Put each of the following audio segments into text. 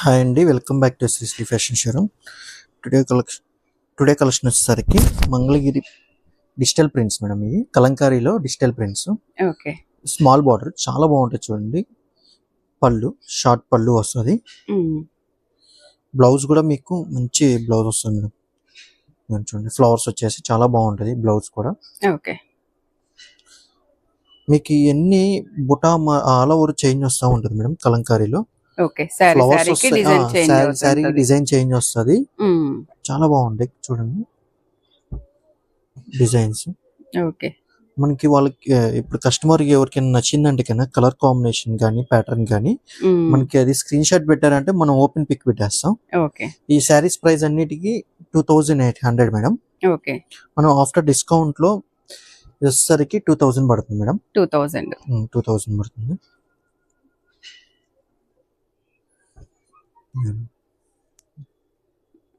Hi అండి welcome back to Sri Sri fashion showroom. Today collection today collection వచ్చేసరికి Mangalagiri digital prints madam ఇవి. కలంకారీలో digital prints. Okay. Small border చాలా బాగుంటుంది చూడండి. పళ్ళు షార్ట్ పళ్ళు వస్తుంది. బ్లౌజ్ కూడా మీకు మంచి బ్లౌజ్ వస్తుంది మేడం. చూడండి ఫ్లవర్స్ వచ్చేసి చాలా బాగుంటుంది బ్లౌజ్ కూడా. ఓకే. మీకు ఇవన్నీ బుటా ఆల్ ఓవర్ చేంజ్ వస్తూ ఉంటుంది మేడం కలంకారీలో. ఫ్లవర్స్ డిజైన్ చేంజ్ డిజైన్ వస్తుంది. చాలా బాగుంటాయి చూడండి. Designs okay. మనకి వాళ్ళకి ఇప్పుడు కస్టమర్ ఎవరికైనా నచ్చిందంటే కన్నా కలర్ కాంబినేషన్ కానీ ప్యాటర్న్ కానీ. మనకి అది స్క్రీన్ షాట్ పెట్టారంటే మనం ఓపెన్ పిక్ పెట్టేస్తాం. ఓకే. ఈ శారీస్ ప్రైస్ అన్నిటికీ two thousand eight hundred madam. Okay. మనం ఆఫ్టర్ డిస్కౌంట్లో వచ్చేసరికి టూ థౌజండ్ పడుతుంది madam. Two thousand two thousand పడుతుంది.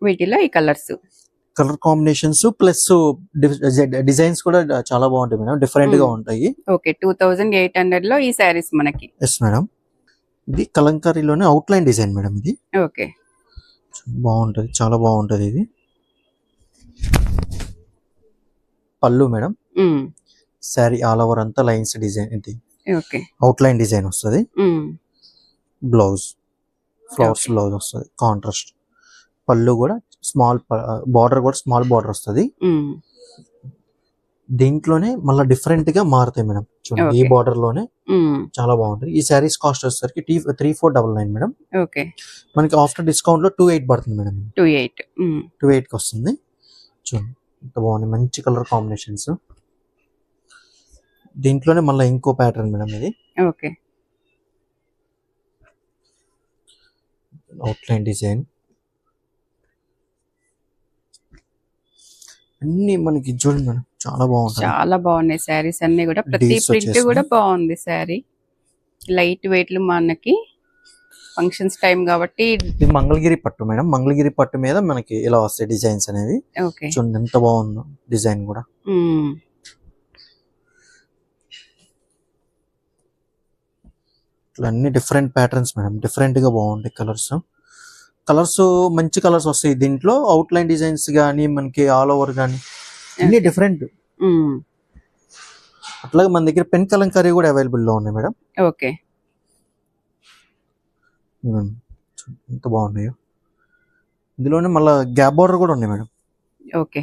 వీటిలో ఈ colours. Colour combinations plus designs కూడా చాలా బాగుంటాయి మేడం. డిఫరెంట్గా Hmm. ఉంటాయి. ఓకే టూ థౌజండ్ ఎయిట్ హండ్రెడ్లో ఈ శారీస్ మనకి. ఎస్ మేడం ఇది కలంకారీలోనే అవుట్ లైన్ డిజైన్ మేడం ఇది. ఓకే. బాగుంటది చాలా బాగుంటది ఇది. పళ్ళు madam. Hmm. Sari all over అంతా లైన్స్ డిజైన్ ఇది ఓకే. అవుట్ లైన్ డిజైన్ వస్తుంది. Blouse flowers. బ్లౌజ్ వస్తుంది కాంట్రాస్ట్ పళ్ళు కూడా స్మాల్ బార్డర్ కూడా స్మాల్ బార్డర్ వస్తుంది. దీంట్లోనే మళ్ళీ డిఫరెంట్గా మారుతాయి మేడం చూడండి ఈ. బార్డర్లోనే మ్మ్. చాలా బాగుంటుంది ఈ శారీస్ కాస్ట్ వచ్చేసరికి tea three four double nine madam okay మనకి ఆఫ్టర్ డిస్కౌంట్లో టూ ఎయిట్ పడుతుంది మేడం టూ ఎయిట్. టూ ఎయిట్కి వస్తుంది. చూడండి ఎంత బాగుంది మంచి కలర్ కాంబినేషన్స్ దీంట్లోనే మళ్ళీ ఇంకో ప్యాటర్న్ మేడం ఇది. ఓకే అవుట్లైన్ డిజైన్ అన్ని మనకి చూడండి మేడం చాలా బాగుంటుంది. చాలా బాగున్నాయి శారీస్ అన్ని కూడా. ప్రతి ప్రింట్. కూడా బాగుంది శారీ. లైట్ వెయిట్లు మనకి ఫంక్షన్స్ టైం కాబట్టి ఇది మంగళగిరి పట్టు మేడం. మంగళగిరి పట్టు మీద మనకి ఇలా వస్తాయి డిజైన్స్ అనేవి. చూడండి ఎంత బాగుందో డిజైన్ కూడా. ఇట్లా అన్ని డిఫరెంట్ ప్యాటర్న్స్ మేడం డిఫరెంట్గా బాగుంటాయి కలర్స్ కలర్స్ మంచి కలర్స్ వస్తాయి దీంట్లో. అవుట్ లైన్ డిజైన్స్ కానీ మనకి ఆల్ ఓవర్ కానీ అన్ని డిఫరెంట్. అట్లాగే మన దగ్గర పెన్ కలంకారీ కూడా అవైలబుల్లో ఉన్నాయి మేడం ఓకే ఎంత బాగున్నాయో. ఇందులోనే మళ్ళీ గ్యాప్ బార్డర్ కూడా ఉన్నాయి మేడం ఓకే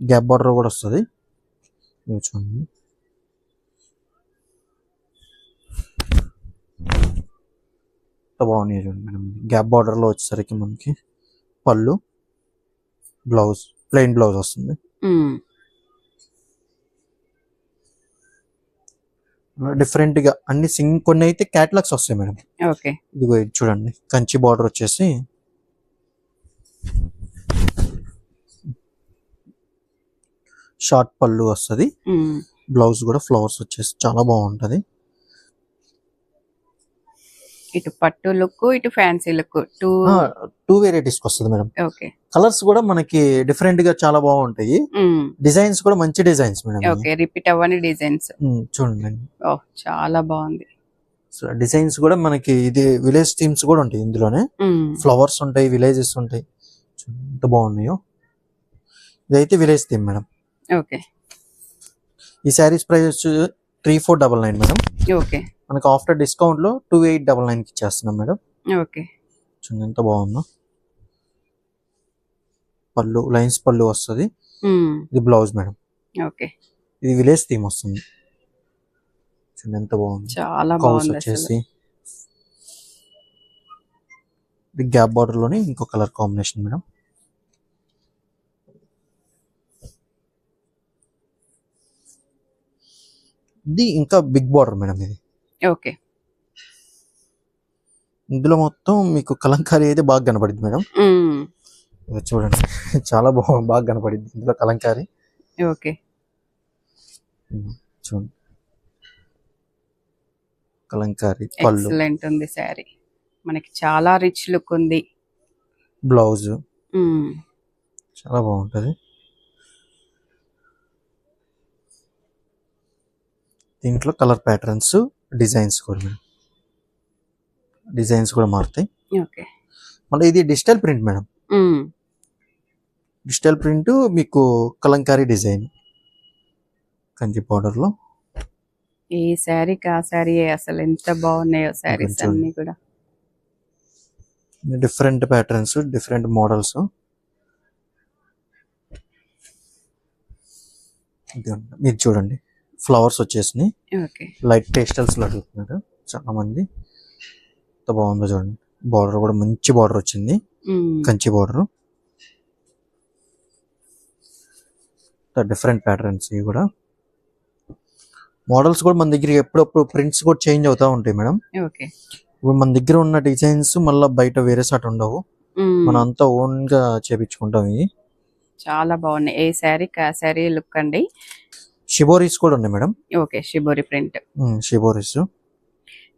గ్యాప్ బార్డర్ కూడా వస్తుంది. చూడండి. ఎంత బాగున్నాయి చూడండి మేడం. గ్యాప్ బార్డర్లో వచ్చేసరికి మనకి పళ్ళు బ్లౌజ్ ప్లెయిన్ బ్లౌజ్ వస్తుంది. డిఫరెంట్గా అన్ని సింగ్ కొన్ని అయితే క్యాటలాగ్స్ వస్తాయి మేడం. ఓకే. ఇదిగో ఇది చూడండి. కంచి బార్డర్ వచ్చేసి షార్ట్ పళ్ళు వస్తుంది. బ్లౌజ్ కూడా ఫ్లవర్స్ వచ్చేసి చాలా బాగుంటది. ఇటు పట్టు లుక్ ఇటు fancy look two two varieties వస్తుంది మేడం. ఓకే. కలర్స్ కూడా మనకి డిఫరెంట్గా చాలా బాగుంటాయి. డిజైన్స్ కూడా మంచి డిజైన్స్ మేడం. ఓకే రిపీట్ అవ్వని డిజైన్స్. చూడండి ఓ చాలా బాగుంది. డిజైన్స్ కూడా మనకి ఇది విలేజ్ థీమ్స్ కూడా ఉంటాయి ఇందులోనే. ఫ్లవర్స్ ఉంటాయి విలేజెస్ ఉంటాయి. ఎంత బాగున్నాయో. ఇదైతే విలేజ్ థీమ్ మేడం. ఓకే. ఈ శారీస్ ప్రైస్ వచ్చి three four double nine madam. Okay. మనకి ఆఫ్టర్ డిస్కౌంట్లో టూ ఎయిట్ డబల్ నైన్కి ఇచ్చేస్తున్నాం మేడం. ఓకే. చూడండి ఎంత బాగుందో. పళ్ళు లైన్స్ పళ్ళు వస్తుంది. ఇది బ్లౌజ్ మేడం. ఓకే. ఇది విలేజ్ థీమ్ వస్తుంది. చూడండి ఎంత బాగుంది. చాలా బాగుంది వచ్చేసి. ఇది గ్యాప్ బార్డర్లోనే ఇంకో కలర్ కాంబినేషన్ మేడం. ఇది ఇంకా బిగ్ బార్డర్ మేడం ఇది. ఓకే. ఇందులో మొత్తం మీకు కలంకారీ అయితే బాగా కనపడింది మేడం. చూడండి. చాలా బాగా బాగా కనపడింది ఇందులో కలంకారీ. ఓకే. చూడండి. కలంకారీ పళ్ళు. ఎక్సలెంట్ ఉంది శారీ. మనకి చాలా రిచ్ లుక్ ఉంది. బ్లౌజ్. చాలా బాగుంటది. దీంట్లో కలర్ ప్యాటర్న్స్. డిజైన్స్ కూడా డిజైన్స్ కూడా మారుతాయి. ఓకే. మళ్ళీ ఇది digital print madam. Digital print మీకు కలంకారీ డిజైన్ కంచి పౌడర్లో ఈ శారీకి ఆ శారీ అసలు ఎంత బాగున్నాయో శారీస్. అన్ని కూడా. Different patterns different models. మీరు చూడండి. ఫ్లవర్స్ వచ్చేసినాయి. లైట్ పేస్టల్స్లో అడుగుతున్నారు చాలా మంది. ఎంత బాగుందో చూడండి. బార్డర్ కూడా మంచి బార్డర్ వచ్చింది. కంచి బార్డర్. డిఫరెంట్ ప్యాటర్న్స్ ఇవి కూడా. మోడల్స్ కూడా మన దగ్గర ఎప్పుడప్పుడు ప్రింట్స్ కూడా చేంజ్ అవుతా ఉంటాయి మేడం. ఓకే. ఇప్పుడు మన దగ్గర ఉన్న డిజైన్స్ మళ్ళీ బయట వేరే సాట్ ఉండవు. మనం అంతా ఓన్గా చేపించుకుంటాం ఇవి. చాలా బాగున్నాయి. ఏ శారీకి ఆ శారీ లుక్ అండి. షిబోరీస్ కూడా ఉన్నాయి madam. Okay shibori print shiboris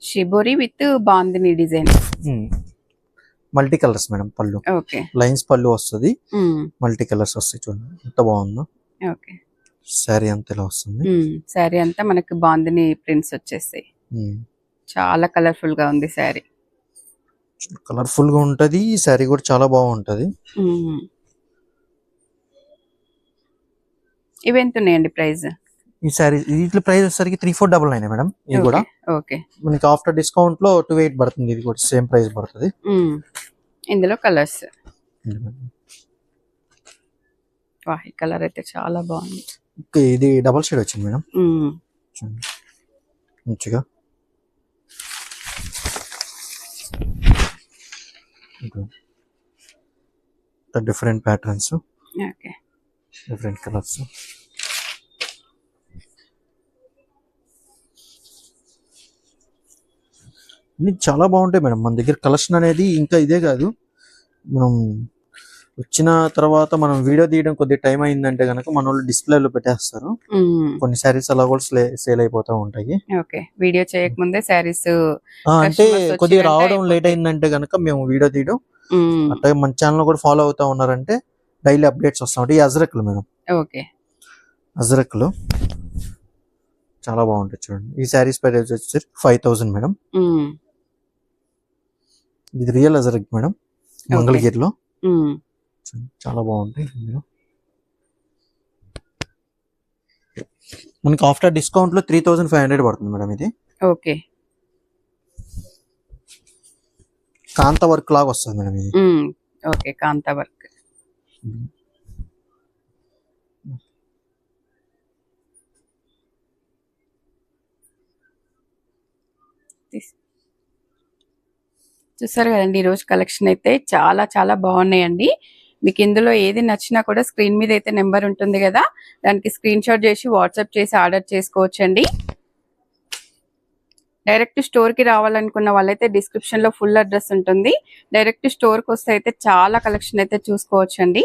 shibori with Bandhani design multi colours madam పళ్ళు. ఓకే లైన్స్ పళ్ళు వస్తుంది. మల్టీ కలర్స్ వస్తాయి చూడండి. ఎంత బాగుందో. ఓకే శారీ అంత ఇలా వస్తుంది. శారీ అంతా మనకి బాందిని ప్రింట్స్ వచ్చేస్తాయి. చాలా కలర్ఫుల్గా ఉంది శారీ కలర్ఫుల్గా ఉంటది. ఈ శారీ కూడా చాలా బాగుంటది. ఉమ్. ఇవి ఎంత ఉన్నాయండి ప్రైస్? ఈ శారీ వీటి ప్రైస్ వచ్చేసరికి three four double nine madam? ఇది కూడా. ఓకే మనకి ఆఫ్టర్ డిస్కౌంట్లో టూ ఎయిట్ పడుతుంది ఇది కూడా సేమ్ ప్రైస్ పడుతుంది. ఇందులో కలర్స్ కలర్ అయితే చాలా బాగుంది. ఓకే, ఇది డబల్ షేడ్ వచ్చింది మేడం. మంచిగా. Different patterns okay. Different colours ఇన్ని చాలా బాగుంటాయి మేడం. మన దగ్గర కలెక్షన్ అనేది ఇంకా ఇదే కాదు. మనం వచ్చిన తర్వాత మనం వీడియో తీయడం కొద్దిగా టైం అయిందంటే కనుక మన వాళ్ళు డిస్ప్లేలో పెట్టేస్తారు. కొన్ని శారీస్ అలా కూడా సేల్ అయిపోతూ ఉంటాయి. ఓకే. వీడియో చేయకముందే శారీస్ అంటే కొద్దిగా రావడం లేట్. అయిందంటే కనుక మేము వీడియో తీయడం. అట్లాగే మన ఛానల్ కూడా ఫాలో అవుతా ఉన్నారంటే డైలీ అప్డేట్స్ వస్తా ఉంటాయి. ఈ అజరక్లు మేడం. ఓకే. అజరక్లు చాలా బాగుంటాయి చూడండి. ఈ శారీస్ ప్రైస్ వచ్చి ఫైవ్ థౌసండ్ మేడం. ఇది రియల్ అజరక్ మేడం మంగళగిరిలో చాలా బాగుంటాయి ఇందులో. మనకి ఆఫ్టర్ డిస్కౌంట్లో త్రీ థౌసండ్ ఫైవ్ హండ్రెడ్ పడుతుంది మేడం ఇది. ఓకే. కాంత వర్క్ లాగా వస్తుంది మేడం ఇది. Okay Kantha work. తీస్- చూసారు కదండి ఈరోజు కలెక్షన్ అయితే చాలా చాలా బాగున్నాయండి. మీకు ఇందులో ఏది నచ్చినా కూడా స్క్రీన్ మీద అయితే నెంబర్ ఉంటుంది కదా దానికి స్క్రీన్ షాట్ చేసి వాట్సాప్ చేసి ఆర్డర్ చేసుకోవచ్చండి. డైరెక్ట్ స్టోర్కి రావాలనుకున్న వాళ్ళైతే డిస్క్రిప్షన్లో ఫుల్ అడ్రస్ ఉంటుంది. డైరెక్ట్ స్టోర్కి వస్తే అయితే చాలా కలెక్షన్ అయితే చూసుకోవచ్చండి.